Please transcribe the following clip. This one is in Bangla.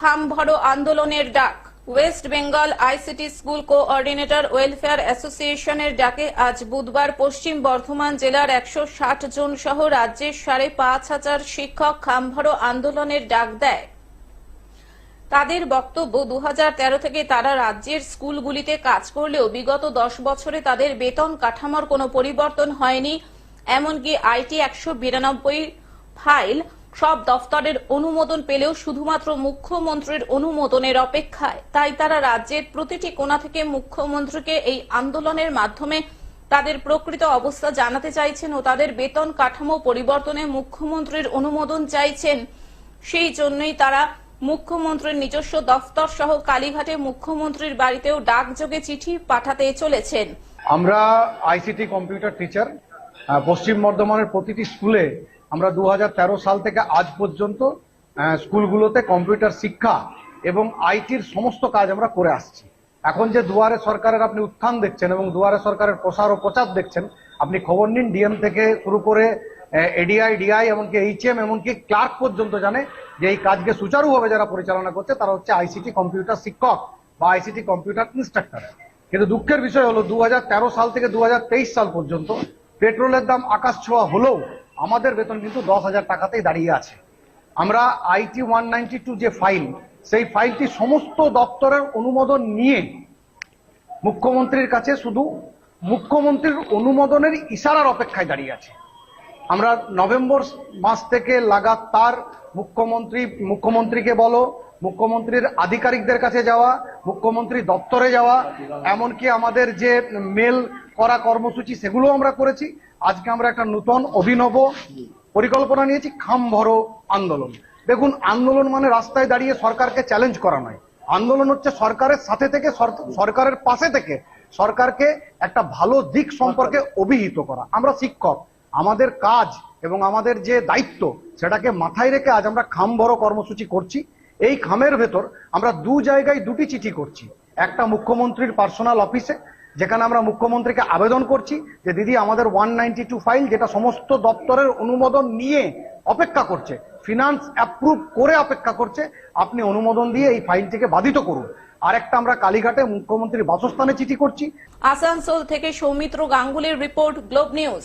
খাম ভরো আন্দোলনের ডাক। West Bengal ICT school coordinator welfare অ্যাসোসিয়েশনের ডাকে আজ বুধবার পশ্চিম বর্ধমান জেলার একশো ষাট জন সহ রাজ্যের সাড়ে পাঁচ হাজার শিক্ষক খামভরো আন্দোলনের ডাক দেয়। তাদের বক্তব্য দু হাজার তেরো থেকে তারা রাজ্যের স্কুলগুলিতে কাজ করলেও বিগত দশ বছরে তাদের বেতন কাঠামোর কোনো পরিবর্তন হয়নি। এমনকি আইটি একশো বিরানব্বই ফাইল সব দফতরের অনুমোদন পেলেও শুধুমাত্র মুখ্যমন্ত্রীর অনুমোদনের অপেক্ষায়। তাই তারা রাজ্যের প্রতিটি কোণা থেকে মুখ্যমন্ত্রীকে এই আন্দোলনের মাধ্যমে তাদের প্রকৃত অবস্থা জানাতে চাইছেন ও তাদের বেতন কাঠামো পরিবর্তনে মুখ্যমন্ত্রীর অনুমোদন চাইছেন। সেই জন্যই তারা মুখ্যমন্ত্রীর নিজস্ব দফতর সহ কালীঘাটে মুখ্যমন্ত্রীর বাড়িতেও ডাকযোগে চিঠি পাঠাতে চলেছেন। আমরা আইসিটি কম্পিউটার টিচার পশ্চিম বর্ধমানের প্রতিটি স্কুলে আমরা দু হাজার তেরো সাল থেকে আজ পর্যন্ত স্কুলগুলোতে কম্পিউটার শিক্ষা এবং আইটির সমস্ত কাজ আমরা করে আসছি। এখন যে দুয়ারে সরকারের আপনি উত্থান দেখছেন এবং দুয়ারে সরকারের প্রসার ও প্রচার দেখছেন, আপনি খবর নিন, ডিএম থেকে শুরু করে এডিআই, ডিআই, এমনকি এইচএম, এমনকি ক্লার্ক পর্যন্ত জানে যে এই কাজকে সুচারুভাবে যারা পরিচালনা করছে, তারা হচ্ছে আইসিটি কম্পিউটার শিক্ষক বা আইসিটি কম্পিউটার ইনস্ট্রাক্টর। কিন্তু দুঃখের বিষয় হলো দু হাজার তেরো সাল থেকে দু হাজার তেইশ সাল পর্যন্ত পেট্রোলের দাম আকাশ ছোঁয়া হলেও আমাদের বেতন কিন্তু দশ হাজার টাকাতেই দাঁড়িয়ে আছে। আমরা আইটি ওয়ান যে ফাইল সেই ফাইলটি সমস্ত দপ্তরের অনুমোদন নিয়ে মুখ্যমন্ত্রীর কাছে শুধু মুখ্যমন্ত্রীর অনুমোদনের ইশারার অপেক্ষায় দাঁড়িয়ে আছে। আমরা নভেম্বর মাস থেকে লাগাতার মুখ্যমন্ত্রী, মুখ্যমন্ত্রীকে বলো, মুখ্যমন্ত্রীর আধিকারিকদের কাছে যাওয়া, মুখ্যমন্ত্রী দপ্তরে যাওয়া, এমনকি আমাদের যে মেল করা কর্মসূচি সেগুলো আমরা করেছি। আজকে আমরা একটা নতুন অভিনব পরিকল্পনা নিয়েছি, খাম ভরো আন্দোলন। দেখুন, আন্দোলন মানে রাস্তায় দাঁড়িয়ে সরকারকে চ্যালেঞ্জ করা নয়। আন্দোলন হচ্ছে সরকারের সাথে থেকে সরকারের পাশে থেকে সরকারকে একটা ভালো দিক সম্পর্কে অভিহিত করা। আমরা শিক্ষক আমাদের কাজ এবং আমাদের যে দায়িত্ব সেটাকে মাথায় রেখে আজ আমরা খাম বড় কর্মসূচি করছি। এই খামের ভেতর আমরা দু জায়গায় দুটি চিঠি করছি। একটা মুখ্যমন্ত্রীর পার্সোনাল অফিসে, যেখানে আমরা মুখ্যমন্ত্রীকে আবেদন করছি যে দিদি আমাদের ওয়ান নাইনটি টু ফাইল যেটা সমস্ত দপ্তরের অনুমোদন নিয়ে অপেক্ষা করছে ফিনান্স অ্যাপ্রুভ করে অপেক্ষা করছে, আপনি অনুমোদন দিয়ে এই ফাইলটিকে বাধিত করুন। আরেকটা আমরা কালীঘাটে মুখ্যমন্ত্রীর বাসস্থানে চিঠি করছি। আসানসোল থেকে সৌমিত্র গাঙ্গুলির রিপোর্ট, গ্লোব নিউজ।